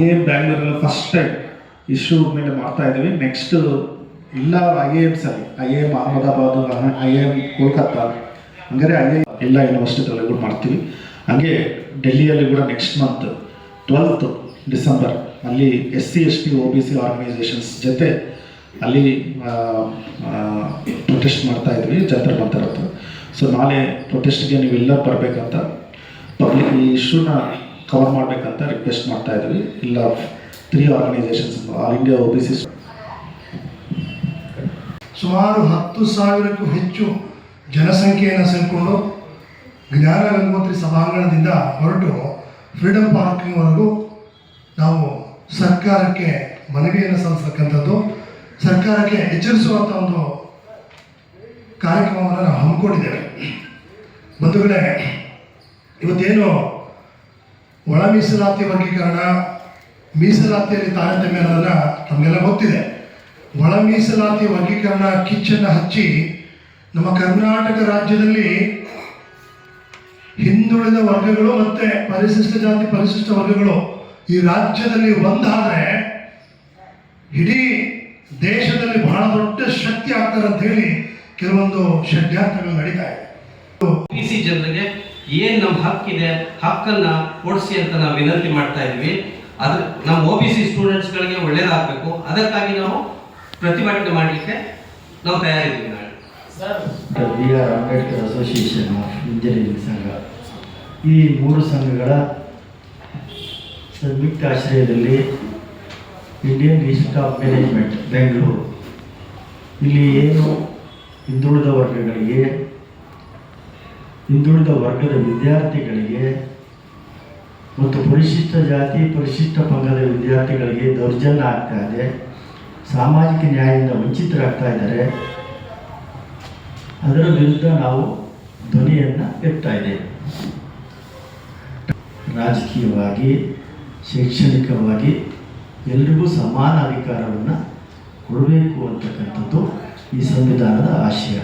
I M ಬ್ಯಾಂಗ್ಳೂರಲ್ಲಿ first time issue ಮೇಲೆ ಮಾಡ್ತಾ ಇದ್ದೀವಿ ನೆಕ್ಸ್ಟ್ ಇಲ್ಲ ಐ ಎ ಎಮ್ಸ್ ಅಲ್ಲಿ. I I M Ahmedabad I I M Kolkata. ಹಂಗಾರೆ ಐ ಎ ಎಲ್ಲ ಕೂಡ ಮಾಡ್ತೀವಿ. ಹಾಗೆ ಡೆಲ್ಲಿಯಲ್ಲಿ ಕೂಡ ನೆಕ್ಸ್ಟ್ ಮಂತ್ ಟ್ವೆಲ್ತ್ ಡಿಸೆಂಬರ್ ಅಲ್ಲಿ S C S T O B C organisations ಜೊತೆ ಅಲ್ಲಿ ಪ್ರೊಟೆಸ್ಟ್ ಮಾಡ್ತಾ ಇದ್ವಿ, ಜಂತರ್ ಹತ್ರ ಸೊ ನಾಳೆ ಪ್ರೊಟೆಸ್ಟ್ಗೆ ನೀವೆಲ್ಲ ಬರಬೇಕಂತ ಪಬ್ಲಿಕ್ ಈ ಇಶ್ಯೂನ ಕವರ್ ಮಾಡಬೇಕಂತ ರಿಕ್ವೆಸ್ಟ್ ಮಾಡ್ತಾ ಇದ್ವಿ. ಇಲ್ಲ three organisations all India O ಸುಮಾರು ಹತ್ತು ಸಾವಿರಕ್ಕೂ ಹೆಚ್ಚು ಜನಸಂಖ್ಯೆಯನ್ನು ಸೇರಿಕೊಂಡು ಜ್ಞಾನ ಗಂಗೋತ್ರಿ ಸಭಾಂಗಣದಿಂದ ಹೊರಟು ಫ್ರೀಡಮ್ ಪಾರ್ಕ್ವರೆಗೂ ನಾವು ಸರ್ಕಾರಕ್ಕೆ ಮನವಿಯನ್ನು ಸಲ್ಲಿಸ್ತಕ್ಕಂಥದ್ದು. ಸರ್ಕಾರಕ್ಕೆ ಎಚ್ಚರಿಸುವಂಥ ಒಂದು ಕಾರ್ಯಕ್ರಮವನ್ನು ನಾವು ಹಮ್ಮಿಕೊಂಡಿದ್ದೇವೆ. ಬಂಧುಗಳೇ, ಇವತ್ತೇನು ಒಳ ಮೀಸಲಾತಿ ವರ್ಗೀಕರಣ ಮೀಸಲಾತಿಯಲ್ಲಿ ತಾರತಮ್ಯ ಅನ್ನೋದನ್ನ ನಮಗೆಲ್ಲ ಗೊತ್ತಿದೆ. ಒಳ ಮೀಸಲಾತಿ ವರ್ಗೀಕರಣ ಕಿಚ್ಚನ್ನು ಹಚ್ಚಿ ನಮ್ಮ ಕರ್ನಾಟಕ ರಾಜ್ಯದಲ್ಲಿ ಹಿಂದುಳಿದ ವರ್ಗಗಳು ಮತ್ತೆ ಪರಿಶಿಷ್ಟ ಜಾತಿ ಪರಿಶಿಷ್ಟ ವರ್ಗಗಳು ಈ ರಾಜ್ಯದಲ್ಲಿ ಒಂದಾದರೆ ಇಡೀ ದೇಶದಲ್ಲಿ ಬಹಳ ದೊಡ್ಡ ಶಕ್ತಿ ಆಗ್ತಾರೆ ಅಂತ ಹೇಳಿ ಕೆಲವೊಂದು ಷಡ್ಯಂತ್ರಗಳು ನಡೀತಾ ಇದೆ. ಜನರಿಗೆ ಏನ್ ನಮ್ಮ ಹಕ್ಕಿದೆ ಹಕ್ಕನ್ನ ಕೊಡಿಸಿ ಅಂತ ನಾವು ವಿನಂತಿ ಮಾಡ್ತಾ ಇದ್ವಿ. ಅದ್ರ ನಮ್ಮ ಒ ಬಿ ಸಿ ಸ್ಟೂಡೆಂಟ್ಸ್ಗಳಿಗೆ ಒಳ್ಳೇದಾಗಬೇಕು. ಅದಕ್ಕಾಗಿ ನಾವು ಪ್ರತಿಭಟನೆ ಮಾಡಲಿಕ್ಕೆ ನಾವು ತಯಾರಿದ್ದೀವಿ ನಾಳೆ. B R Ambedkar association of engineering ಸಂಘ ಈ ಮೂರು ಸಂಘಗಳ ಸಂಯುಕ್ತ ಆಶ್ರಯದಲ್ಲಿ Indian Institute of Management Bengaluru ಇಲ್ಲಿ ಏನು ಹಿಂದುಳಿದ ವರ್ಗಗಳಿಗೆ ಹಿಂದುಳಿದ ವರ್ಗದ ವಿದ್ಯಾರ್ಥಿಗಳಿಗೆ ಮತ್ತು ಪರಿಶಿಷ್ಟ ಜಾತಿ, ಪರಿಶಿಷ್ಟ ಪಂಗದ ವಿದ್ಯಾರ್ಥಿಗಳಿಗೆ ದೌರ್ಜನ್ಯ ಆಗ್ತಾ ಇದೆ, ಸಾಮಾಜಿಕ ನ್ಯಾಯದಿಂದ ವಂಚಿತರಾಗ್ತಾ ಇದ್ದಾರೆ. ಅದರ ವಿರುದ್ಧ ನಾವು ಧ್ವನಿಯನ್ನು ಎತ್ತಾ ಇದ್ದೇವೆ. ರಾಜಕೀಯವಾಗಿ, ಶೈಕ್ಷಣಿಕವಾಗಿ ಎಲ್ರಿಗೂ ಸಮಾನ ಅಧಿಕಾರವನ್ನು ಕೊಡಬೇಕು ಅಂತಕ್ಕಂಥದ್ದು ಈ ಸಂವಿಧಾನದ ಆಶಯ.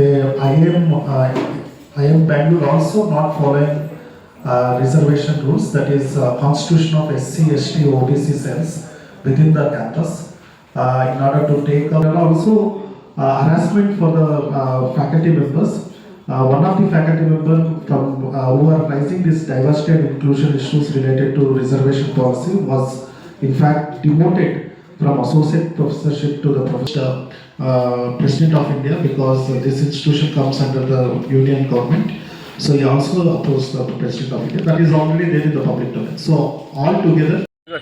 The IIM, uh, IIM Bangalore also not following uh, reservation rules, that is uh, constitution of SC, ST, OBC cells within the campus uh, in order to take up and also uh, harassment for the uh, faculty members. Uh, one of the faculty members from uh, who are raising this diversity and inclusion issues related to reservation policy was in fact demoted from associate professorship to the professor, president of India because uh, this institution comes under the union government. So he also opposed the president of India. That is already there in the public domain. So all together.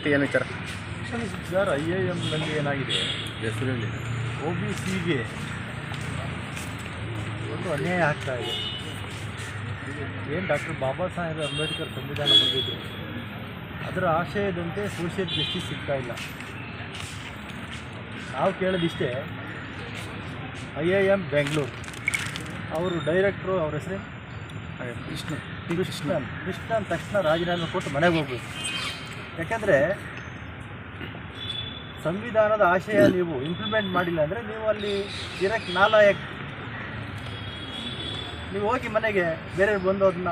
ಏನು ವಿಚಾರ sir I I ಎಮ್ನಲ್ಲಿ ಏನಾಗಿದೆ O B ಸಿಗೆ ಒಂದು ಅನ್ಯಾಯ ಆಗ್ತಾ ಇದೆ ಏನು doctor Baba Saheb Ambedkar ಸಂವಿಧಾನ ಬಂದಿದೆ ಅದರ ಆಶಯದಂತೆ ಸೋಷಿಯಲ್ ಜಸ್ಟಿಸ್ ಸಿಗ್ತಾ ಇಲ್ಲ ನಾವು ಕೇಳೋದಿಷ್ಟೇ ಐ ಐ ಎಂ ಬೆಂಗಳೂರು. ಅವರು ಡೈರೆಕ್ಟ್ರು ಅವ್ರ ಹೆಸರೇ ಕೃಷ್ಣ ಕೃಷ್ಣನ್ ಕೃಷ್ಣನ್ ತಕ್ಷಣ ರಾಜೀನಾಮೆ ಕೊಟ್ಟು ಮನೆಗೆ ಹೋಗ್ಬೇಕು ಯಾಕೆಂದರೆ ಸಂವಿಧಾನದ ಆಶಯ ನೀವು ಇಂಪ್ಲಿಮೆಂಟ್ ಮಾಡಿಲ್ಲ ಅಂದರೆ ನೀವು ಅಲ್ಲಿ ಇರಕ್ಕೆ ನಾಲಾಯಕ್. ನೀವು ಹೋಗಿ ಮನೆಗೆ ಬೇರೆ ಬಂದು ಅದನ್ನ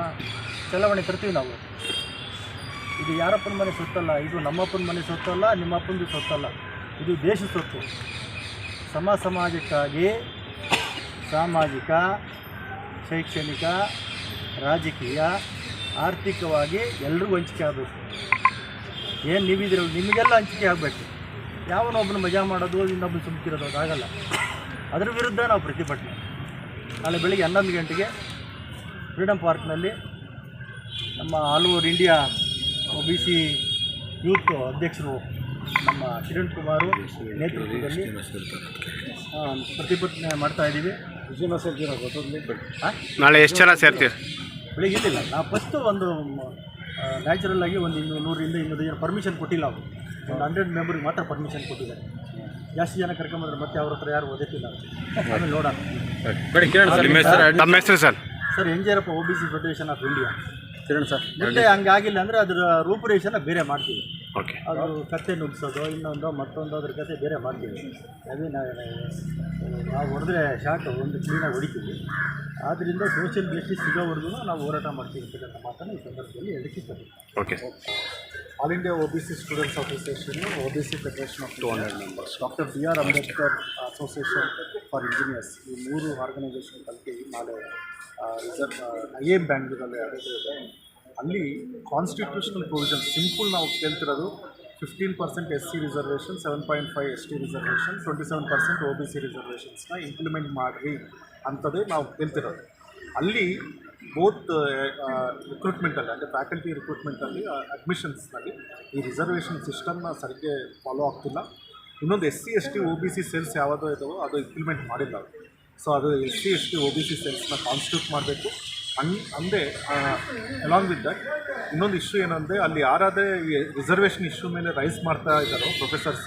ಚಲಾವಣೆ ತರ್ತೀವಿ ನಾವು. ಇದು ಯಾರಪ್ಪನ ಮನೆ ಸೊತ್ತಲ್ಲ ಇದು ನಮ್ಮಪ್ಪನ ಮನೆ ಸೊತ್ತಲ್ಲ ನಿಮ್ಮಪ್ಪನದು ಸೊತ್ತಲ್ಲ. ಇದು ದೇಶ ಸೊತ್ತು. ಸಮ ಸಮಾಜಕ್ಕಾಗಿ ಸಾಮಾಜಿಕ, ಶೈಕ್ಷಣಿಕ, ರಾಜಕೀಯ, ಆರ್ಥಿಕವಾಗಿ ಎಲ್ಲರಿಗೂ ಹಂಚಿಕೆ ಆಗಬೇಕು. ಏನು ನೀವಿದ್ದೀರ ನಿಮಗೆಲ್ಲ ಹಂಚಿಕೆ ಆಗಬೇಕು. ಯಾವನೊಬ್ಬನ ಮಜಾ ಮಾಡೋದು, ಇನ್ನೊಬ್ಬನ ಸುಮ್ಕಿರೋದು ಅದಾಗಲ್ಲ ಅದರ ವಿರುದ್ಧ ನಾವು ಪ್ರತಿಭಟನೆ. ನಾಳೆ ಬೆಳಿಗ್ಗೆ ಹನ್ನೊಂದು ಗಂಟೆಗೆ ಫ್ರೀಡಮ್ ಪಾರ್ಕ್ನಲ್ಲಿ ನಮ್ಮ all over India O B C youth ಅಧ್ಯಕ್ಷರು ನಮ್ಮ ಕಿರಣ್ ಕುಮಾರು ನೇತೃತ್ವದಲ್ಲಿ ಪ್ರತಿಭಟನೆ ಮಾಡ್ತಾ ಇದ್ದೀವಿ. ಆ? ನಾಳೆ ಎಷ್ಟು ಜನ ಸೇರ್ತೀರಿ? ಬೆಳಿಗ್ಗೆ ಇದ್ದಿಲ್ಲ. ನಾವು ಫಸ್ಟು ಒಂದು ನ್ಯಾಚುರಲ್ ಆಗಿ ಒಂದು ಇನ್ನೂರು ನೂರಿಂದ ಇನ್ನೂರು ಜನ ಪರ್ಮಿಷನ್ ಕೊಟ್ಟಿಲ್ಲ ಅವರು. ಒಂದು ಹಂಡ್ರೆಡ್ ಮೆಂಬರ್ಗೆ ಮಾತ್ರ ಪರ್ಮಿಷನ್ ಕೊಟ್ಟಿದ್ದಾರೆ. ಜಾಸ್ತಿ ಜನ ಕರ್ಕೊಂಬಂದ್ರೆ ಮತ್ತೆ ಅವ್ರ ಹತ್ರ ಯಾರು ಆಮೇಲೆ ನೋಡೋಣ. ಹೆಸರು? Sir? Sir N J O B C federation of India ಮತ್ತೆ ಹಂಗಾಗಿಲ್ಲ ಅಂದರೆ ಅದರ ರೂಪುರೇಷನ ಬೇರೆ ಮಾಡ್ತೀವಿ. ಓಕೆ ಅದು ಕತೆ ನುಗ್ಸೋದು ಇನ್ನೊಂದು ಮತ್ತೊಂದು ಅದ್ರ ಕತೆ ಬೇರೆ ಮಾಡ್ತೀವಿ. ಅದೇ ನಾವು ಹೊಡೆದ್ರೆ ಶಾಕ್ ಒಂದು ಕ್ಲೀನಾಗಿ ಹೊಡಿತೀವಿ. ಆದ್ದರಿಂದ ಸೋಷಿಯಲ್ ಜಸ್ಟಿಸ್ ಸಿಗೋವರೆಗೂ ನಾವು ಹೋರಾಟ ಮಾಡ್ತೀವಿ ಅಂತ ಮಾತನ್ನು ಈ ಸಂದರ್ಭದಲ್ಲಿ ಹೇಳಕ್ಕೆ ಇಷ್ಟಪಡ್ತೀನಿ okay all India O B C students association O B C federation of two hundred members doctor B R Ambedkar association for engineers ಈ ಮೂರು ಆರ್ಗನೈಸೇಷನ್ ಬಗ್ಗೆ ನಾಳೆ ರಿಸರ್ವ್ ಐ ಎಂ ಬ್ಯಾಂಗ್ಳೂರಲ್ಲಿ ಇದೆ. ಅಲ್ಲಿ ಕಾನ್ಸ್ಟಿಟ್ಯೂಷನಲ್ ಪ್ರೊವಿಷನ್ ಸಿಂಪಲ್ ನಾವು ಕೇಳ್ತಿರೋದು fifteen percent S C reservation seven point five S T reservation twenty seven percent O B C ರಿಸರ್ವೇಷನ್ಸ್ನ implement ಮಾಡಿರಿ ಅಂಥದ್ದೇ ನಾವು ಕೇಳ್ತಿರೋದು. ಅಲ್ಲಿ ಬೋತ್ ರಿಕ್ರೂಟ್ಮೆಂಟಲ್ಲಿ ಅಂದರೆ ಫ್ಯಾಕಲ್ಟಿ ರಿಕ್ರೂಟ್ಮೆಂಟಲ್ಲಿ ಅಡ್ಮಿಷನ್ಸ್ನಲ್ಲಿ ಈ ರಿಸರ್ವೇಷನ್ ಸಿಸ್ಟಮ್ನ ಸರಿಗೆ ಫಾಲೋ ಆಗ್ತಿಲ್ಲ. ಇನ್ನೊಂದು S C S T O B C cells ಯಾವುದೋ ಇದಾವೋ ಅದು ಇಂಪ್ಲಿಮೆಂಟ್ ಮಾಡಿಲ್ಲ ಸೊ ಅದು S C S T O B C ಸೆಲ್ಸ್ನ constitute ಮಾಡಬೇಕು. ಅನ್ ಅಂದೇ ಅಲಾಂಗ್ ವಿತ್ ದಟ್ ಇನ್ನೊಂದು ಇಶ್ಯೂ ಏನಂದರೆ ಅಲ್ಲಿ ಯಾರಾದರೆ ರಿಸರ್ವೇಷನ್ ಇಶ್ಯೂ ಮೇಲೆ ರೈಸ್ ಮಾಡ್ತಾ ಇದ್ದಾರೋ ಪ್ರೊಫೆಸರ್ಸ್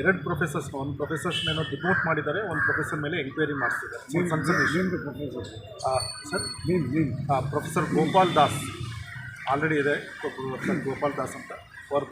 ಎರಡು ಪ್ರೊಫೆಸರ್ಸ್ ಒಂದು ಪ್ರೊಫೆಸರ್ಸ್ನೇನೋ ರಿಪೋರ್ಟ್ ಮಾಡಿದ್ದಾರೆ ಒಂದು ಪ್ರೊಫೆಸರ್ ಮೇಲೆ ಎಂಕ್ವೈರಿ ಮಾಡಿಸಿದ್ದಾರೆ. ಸಂಸತ್ sir professor Gopal Das. Already ಇದೆ ಪ್ರೊಫೆಸರ್ ಗೋಪಾಲ್ ದಾಸ್ ಅಂತ. ಅವ್ರ